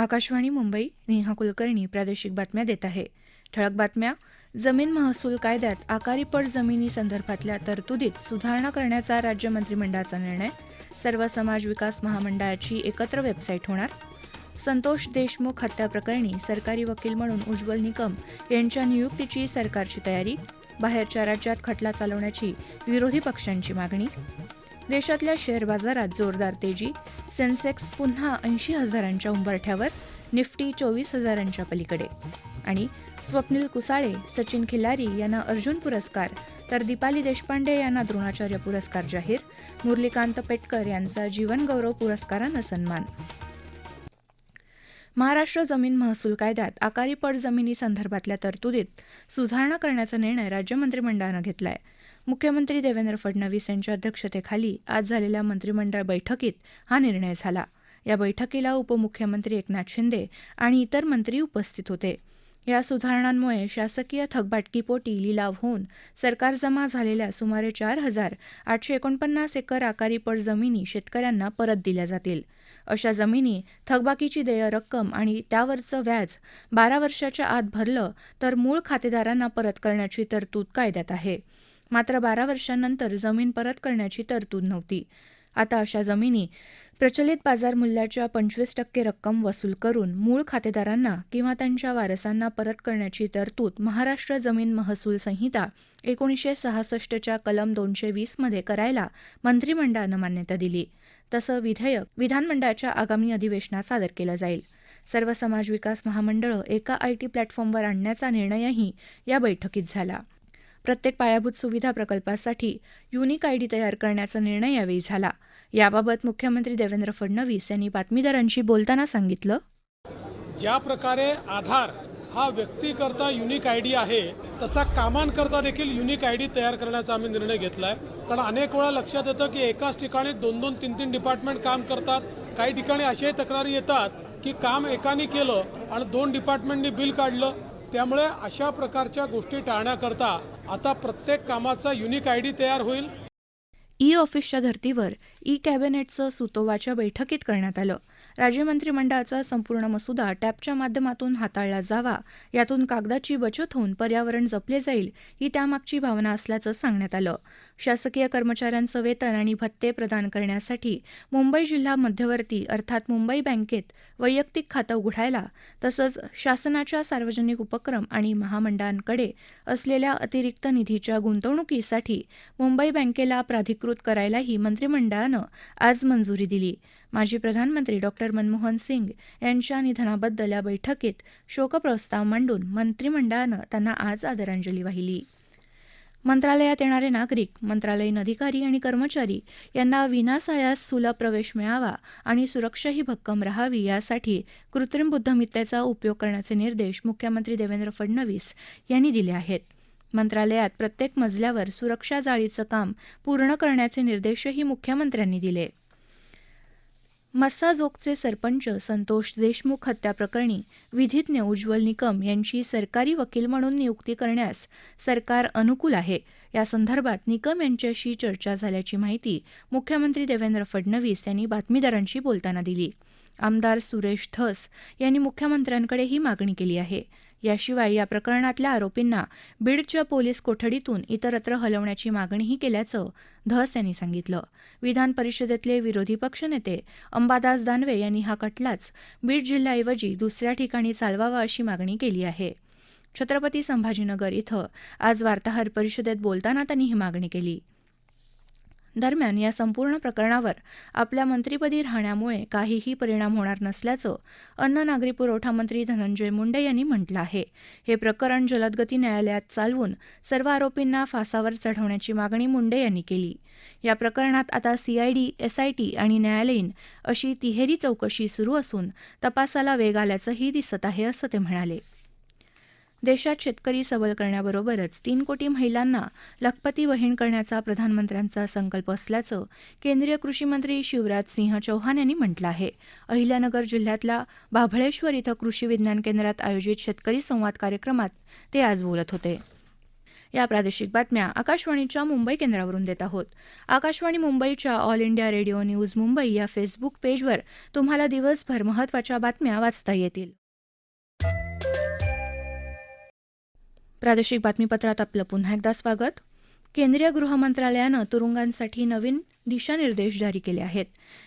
आकाशवाणी मुंबई नेहा कुलकर्णी प्रादेशिक बातम्या देत आहे. ठळक बातम्या जमीन महसूल कायद्यात आकारीपट जमिनी संदर्भातल्या तरतुदीत सुधारणा करण्याचा राज्य मंत्रिमंडळाचा निर्णय. सर्व समाज विकास महामंडळाची एकत्र वेबसाईट होणार. संतोष देशमुख हत्याप्रकरणी सरकारी वकील म्हणून उज्ज्वल निकम यांच्या नियुक्तीची सरकारची तयारी. बाहेरच्या राज्यात खटला चालवण्याची विरोधी पक्षांची मागणी. देशातल्या शेअर बाजारात जोरदार तेजी. सेन्सेक्स पुन्हा ऐंशी हजारांच्या उंबरठ्यावर निफ्टी चोवीस हजारांच्या पलीकडे. आणि स्वप्नील कुसाळे सचिन खिलारी यांना अर्जुन पुरस्कार तर दीपाली देशपांडे यांना द्रोणाचार्य पुरस्कार जाहीर. मुरलीकांत पेटकर यांचा जीवनगौरव पुरस्कारानं सन्मान. महाराष्ट्र जमीन महसूल कायद्यात आकारीपट जमिनी संदर्भातल्या तरतुदीत सुधारणा करण्याचा निर्णय राज्य मंत्रिमंडळानं घेतलाय. मुख्यमंत्री देवेंद्र फडणवीस यांच्या अध्यक्षतेखाली आज झालेल्या मंत्रिमंडळ बैठकीत हा निर्णय झाला. या बैठकीला उपमुख्यमंत्री एकनाथ शिंदे आणि इतर मंत्री उपस्थित होते. या सुधारणांमुळे शासकीय थकबाटकीपोटी लिलाव होऊन सरकार जमा झालेल्या सुमारे चार हजार आठशे एकोणपन्नास एकर आकारीपट जमिनी शेतकऱ्यांना परत दिल्या जातील. अशा जमिनी थकबाकीची देय रक्कम आणि त्यावरचं व्याज बारा वर्षाच्या आत भरलं तर मूळ खातेदारांना परत करण्याची तरतूद कायद्यात आहे. मात्र बारा वर्षांनंतर जमीन परत करण्याची तरतूद नव्हती. आता अशा जमिनी प्रचलित बाजार मूल्याच्या पंचवीस टक्के रक्कम वसूल करून मूळ खातेदारांना किंवा त्यांच्या वारसांना परत करण्याची तरतूद महाराष्ट्र जमीन महसूल संहिता एकोणीसशे सहासष्टच्या कलम दोनशे वीसमध्ये करायला मंत्रिमंडळानं मान्यता दिली. तसं विधेयक विधानमंडळाच्या आगामी अधिवेशनात सादर केलं जाईल. सर्व समाज विकास महामंडळं एका आयटी प्लॅटफॉर्मवर आणण्याचा निर्णयही या बैठकीत झाला. प्रत्येक पायाभूत सुविधा प्रकल्पासाठी युनिक आयडी तयार करण्याचा निर्णय यावेळी झाला. याबाबत मुख्यमंत्री देवेंद्र फडणवीस यांनी बातमीदारांशी बोलताना सांगितलं. ज्या प्रकारे आधार हा व्यक्तीकरता युनिक आय डी आहे तसा कामांकरता देखील युनिक आय डी तयार करण्याचा आम्ही निर्णय घेतला आहे कारण अनेक वेळा लक्षात येतं की एकाच ठिकाणी दोन दोन तीन तीन डिपार्टमेंट काम करतात. काही ठिकाणी अशाही तक्रारी येतात की काम एकाने केलं आणि दोन डिपार्टमेंटनी बिल काढलं. त्यामुळे अशा प्रकारच्या गोष्टी टाळण्याकरता आता प्रत्येक कामाचा युनिक आय डी तयार होईल. ई ऑफिसच्या धर्तीवर ई कॅबिनेटचं सुतोवाच्या बैठकीत करण्यात आलं. राज्य मंत्रिमंडळाचा संपूर्ण मसुदा टॅबच्या माध्यमातून हाताळला जावा यातून कागदाची बचत होऊन पर्यावरण जपले जाईल ही त्यामागची भावना असल्याचं सांगण्यात आलं. शासकीय कर्मचाऱ्यांचं वेतन आणि भत्ते प्रदान करण्यासाठी मुंबई जिल्हा मध्यवर्ती अर्थात मुंबई बँकेत वैयक्तिक खातं उघडायला तसंच शासनाच्या सार्वजनिक उपक्रम आणि महामंडळांकडे असलेल्या अतिरिक्त निधीच्या गुंतवणुकीसाठी मुंबई बँकेला प्राधिकृत करायलाही मंत्रिमंडळानं आज मंजुरी दिली. माजी प्रधानमंत्री डॉक्टर मनमोहन सिंग यांच्या निधनाबद्दल या बैठकीत शोकप्रस्ताव मांडून मंत्रिमंडळानं त्यांना आज आदरांजली वाहिली. मंत्रालयात येणारे नागरिक मंत्रालयीन अधिकारी आणि कर्मचारी यांना विनासायास सुलभ प्रवेश मिळावा आणि सुरक्षाही भक्कम राहावी यासाठी कृत्रिम बुद्धिमत्तेचा उपयोग करण्याचे निर्देश मुख्यमंत्री देवेंद्र फडणवीस यांनी दिले आहेत. मंत्रालयात प्रत्येक मजल्यावर सुरक्षा जाळीचं काम पूर्ण करण्याचे निर्देशही मुख्यमंत्र्यांनी दिले. मस्साजोगचे सरपंच संतोष देशमुख हत्याप्रकरणी विधीज्ञ उज्ज्वल निकम यांची सरकारी वकील म्हणून नियुक्ती करण्यास सरकार अनुकूल आहे. या संदर्भात निकम यांच्याशी चर्चा झाल्याची माहिती मुख्यमंत्री देवेंद्र फडणवीस यांनी बातमीदारांशी बोलताना दिली. आमदार सुरेश धस यांनी मुख्यमंत्र्यांकडे ही मागणी केली आहे. याशिवाय या प्रकरणातल्या आरोपींना बीडच्या पोलीस कोठडीतून इतरत्र हलवण्याची मागणीही केल्याचं धस यांनी सांगितलं. विधान परिषदेतले विरोधी पक्षनेते अंबादास दानवे यांनी हा खटलाच बीड जिल्ह्याऐवजी दुसऱ्या ठिकाणी चालवावा अशी मागणी केली आहे. छत्रपती संभाजीनगर इथं आज वार्ताहर परिषदेत बोलताना त्यांनी ही मागणी केली. दरम्यान या संपूर्ण प्रकरणावर आपल्या मंत्रिपदी राहण्यामुळे काहीही परिणाम होणार नसल्याचं अन्न नागरी पुरवठा मंत्री धनंजय मुंडे यांनी म्हटलं आहे. हे प्रकरण जलदगती न्यायालयात चालवून सर्व आरोपींना फासावर चढवण्याची मागणी मुंडे यांनी केली. या प्रकरणात आता सीआयडी एसआयटी आणि न्यायालयीन अशी तिहेरी चौकशी सुरू असून तपासाला वेग आल्याचंही दिसत आहे असं ते म्हणाले. देशात शेतकरी सबल करण्याबरोबरच तीन कोटी महिलांना लखपती बहीण करण्याचा प्रधानमंत्र्यांचा संकल्प असल्याचं केंद्रीय कृषीमंत्री शिवराज सिंह चौहान यांनी म्हटलं आहे. अहिल्यानगर जिल्ह्यातल्या बाभळेश्वर इथं कृषी विज्ञान केंद्रात आयोजित शेतकरी संवाद कार्यक्रमात ते आज बोलत होते. या प्रादेशिक बातम्या आकाशवाणीच्या मुंबई केंद्रावरून देत आहोत. आकाशवाणी मुंबईच्या all India radio news Mumbai या फेसबुक पेजवर तुम्हाला दिवसभर महत्त्वाच्या बातम्या वाचता येतील. प्रादेशिक बातमीपत्रात आपलं पुन्हा एकदा स्वागत. केंद्रीय गृहमंत्रालयानं तुरुंगांसाठी नवीन दिशानिर्देश जारी केले आहेत.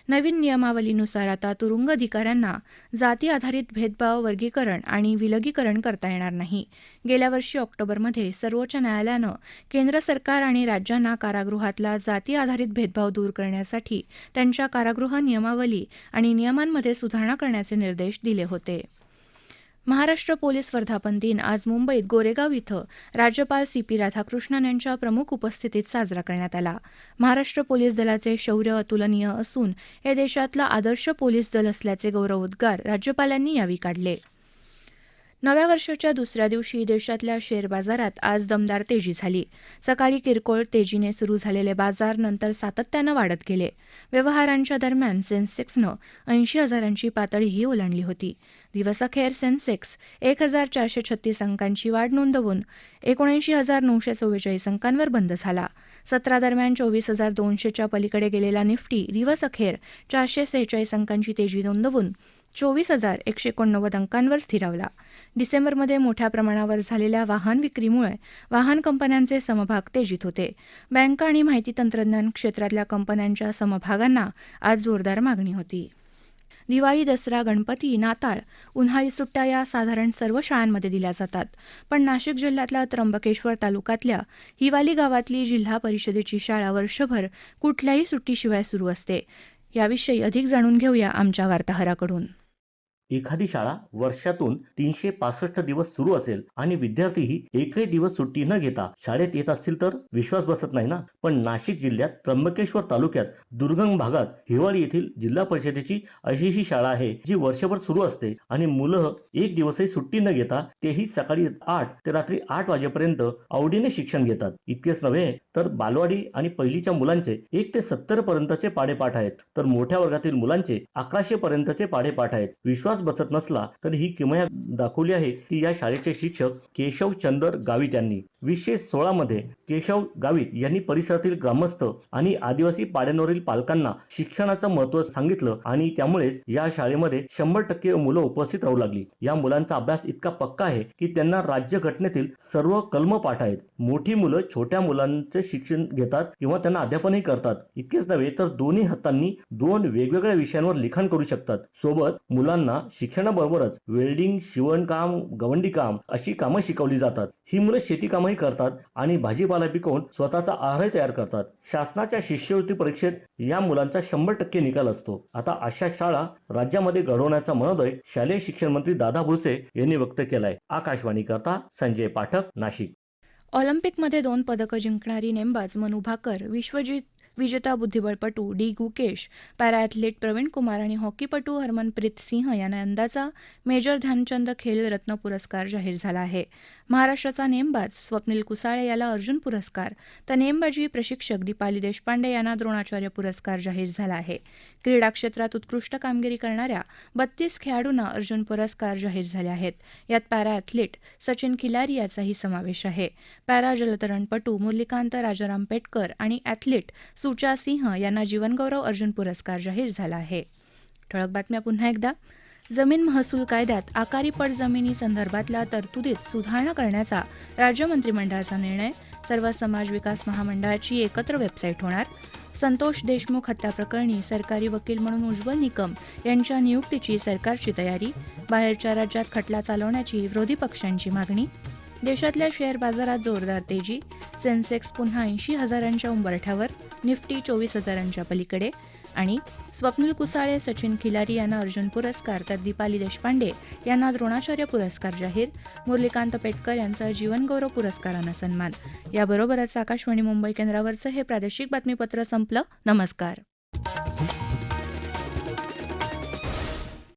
नवीन नियमावलीनुसार आता तुरुंग अधिकाऱ्यांना जाती आधारित भेदभाव वर्गीकरण आणि विलगीकरण करता येणार नाही. गेल्या वर्षी ऑक्टोबरमध्ये सर्वोच्च न्यायालयानं केंद्र सरकार आणि राज्यांना कारागृहातला जाती आधारित भेदभाव दूर करण्यासाठी त्यांच्या कारागृह नियमावली आणि नियमांमध्ये सुधारणा करण्याचे निर्देश दिले होते. महाराष्ट्र पोलीस वर्धापन दिन आज मुंबईत गोरेगाव इथं राज्यपाल सी पी राधाकृष्णन यांच्या प्रमुख उपस्थितीत साजरा करण्यात आला. महाराष्ट्र पोलीस दलाचे शौर्य अतुलनीय असून हे देशातलं आदर्श पोलीस दल असल्याचे गौरवोद्गार राज्यपालांनी यावेळी काढले. नव्या वर्षाच्या दुसऱ्या दिवशी देशातल्या शेअर बाजारात आज दमदार तेजी झाली. सकाळी किरकोळ तेजीने सुरू झालेले बाजार नंतर सातत्यानं वाढत गेले. व्यवहारांच्या दरम्यान सेन्सेक्सनं ऐंशी हजारांची पातळीही ओलांडली होती. दिवसअखेर सेन्सेक्स एक हजार चारशे छत्तीस अंकांची वाढ नोंदवून एकोणऐंशी हजार नऊशे चव्वेचाळीस अंकांवर बंद झाला. सत्रादरम्यान चोवीस हजार दोनशेच्या पलीकडे गेलेला निफ्टी दिवसअखेर चारशे सेहेचाळीस अंकांची तेजी नोंदवून चोवीस हजार एकशे एकोणनव्वद अंकांवर स्थिरावला. डिसेंबरमध्ये मोठ्या प्रमाणावर झालेल्या वाहन विक्रीमुळे वाहन कंपन्यांचे समभाग तेजीत होते. बँका आणि माहिती तंत्रज्ञान क्षेत्रातल्या कंपन्यांच्या समभागांना आज जोरदार मागणी होती. दिवाळी दसरा गणपती नाताळ उन्हाळी सुट्ट्या या साधारण सर्व शाळांमध्ये दिल्या जातात. पण नाशिक जिल्ह्यातल्या त्र्यंबकेश्वर तालुक्यातल्या हिवाली गावातली जिल्हा परिषदेची शाळा वर्षभर कुठल्याही सुट्टीशिवाय सुरू असते. याविषयी अधिक जाणून घेऊया आमच्या वार्ताहराकडून. एखादी शाळा वर्षातून तीनशे पासष्ट दिवस सुरू असेल आणि विद्यार्थीही एकही दिवस सुट्टी न घेता शाळेत येत असतील तर विश्वास बसत नाही ना? पण नाशिक जिल्ह्यात त्र्यंबकेश्वर तालुक्यात दुर्गम भागात हिवाळी येथील जिल्हा परिषदेची अशी ही शाळा आहे जी वर्षभर सुरू असते आणि मुलं एक दिवसही सुट्टी न घेता तेही सकाळी आठ ते रात्री आठ वाजेपर्यंत आवडीने शिक्षण घेतात. इतकेच नव्हे तर बालवाडी आणि पहिलीच्या मुलांचे एक ते सत्तर पर्यंतचे पाडेपाठ आहेत तर मोठ्या वर्गातील मुलांचे अकराशे पर्यंतचे पाडेपाठ आहेत. विश्वास बसत नसला तरी ही किमया दाखवली आहे की या शाळेचे शिक्षक केशव चंदर गावित यांनी. वीसशे सोळा मध्ये केशव गावित यांनी परिसरातील ग्रामस्थ आणि आदिवासी पाड्यांवरील पालकांना शिक्षणाचं महत्त्व सांगितलं आणि त्यामुळेच या शाळेमध्ये शंभर टक्के मुलं उपस्थित राहू लागली. या मुलांचा अभ्यास इतका पक्का आहे की त्यांना राज्य घटनेतील सर्व कलम पाठ आहेत. मोठी मुलं छोट्या मुलांचे शिक्षण घेतात किंवा त्यांना अध्यापनही करतात. इतकेच नव्हे तर दोन्ही हातांनी दोन वेगवेगळ्या विषयांवर लिखाण करू शकतात. सोबत मुलांना शिक्षणाबरोबरच वेल्डिंग शिवणकाम गवंडी काम अशी कामं शिकवली जातात. ही मुलं शेती कामही करतात आणि भाजीपाला पिकवून स्वतःचा आहार तयार करतात. शासनाच्या शिष्यवृत्ती परीक्षेत या मुलांचा शंभर टक्के निकाल असतो. आता अशा शाळा राज्यामध्ये घडवण्याचा मनोदय शालेय शिक्षण मंत्री दादा भुसे यांनी व्यक्त केलाय. आकाशवाणी करता संजय पाठक नाशिक. ऑलिम्पिकमध्ये दोन पदकं जिंकणारी नेमबाज मनू भाकर विश्वजित विजेता बुद्धिबळपटू D Gukesh para athlete Praveen Kumar आणि हॉकीपटू हरमनप्रीत सिंह यांना यंदाचा मेजर ध्यानचंद खेल रत्न पुरस्कार जाहीर झाला आहे. महाराष्ट्राचा नेमबाज स्वप्नील कुसाळे याला अर्जुन पुरस्कार तर नेमबाजी प्रशिक्षक दीपाली देशपांडे यांना द्रोणाचार्य पुरस्कार जाहीर झाला आहे. क्रीडा क्षेत्रात उत्कृष्ट कामगिरी करणाऱ्या बत्तीस खेळाडूंना अर्जुन पुरस्कार जाहीर झाले आहेत. यात पॅरा ॲथलीट सचिन खिलारी याचाही समावेश आहे. पॅरा जलतरणपटू मुरलीकांत राजाराम पेटकर आणि ॲथलीट सुचा सिंह यांना जीवनगौरव अर्जुन पुरस्कार जाहीर झाला आहे. ठळक बातम्या पुन्हा एकदा. जमीन महसूल कायद्यात आकारी पट जमिनी संदर्भातल्या तरतुदीत सुधारणा करण्याचा राज्य मंत्रिमंडळाचा निर्णय. सर्व समाज विकास महामंडळाची एकत्र वेबसाईट होणार. संतोष देशमुख हत्याप्रकरणी सरकारी वकील म्हणून उज्ज्वल निकम यांच्या नियुक्तीची सरकारची तयारी. बाहेरच्या राज्यात खटला चालवण्याची विरोधी पक्षांची मागणी. देशातल्या शेअर बाजारात जोरदार तेजी. सेन्सेक्स पुन्हा ऐंशी हजारांच्या उंबरठ्यावर निफ्टी चोवीस हजारांच्या पलीकडे आणि स्वप्नील कुसाळे सचिन खिलारी यांना अर्जुन पुरस्कार तर दीपाली देशपांडे यांना द्रोणाचार्य पुरस्कार जाहीर. मुरलीकांत पेटकर यांचा जीवनगौरव पुरस्कारानं सन्मान. याबरोबरच आकाशवाणी मुंबई केंद्रावरचं हे प्रादेशिक बातमीपत्र संपलं. नमस्कार.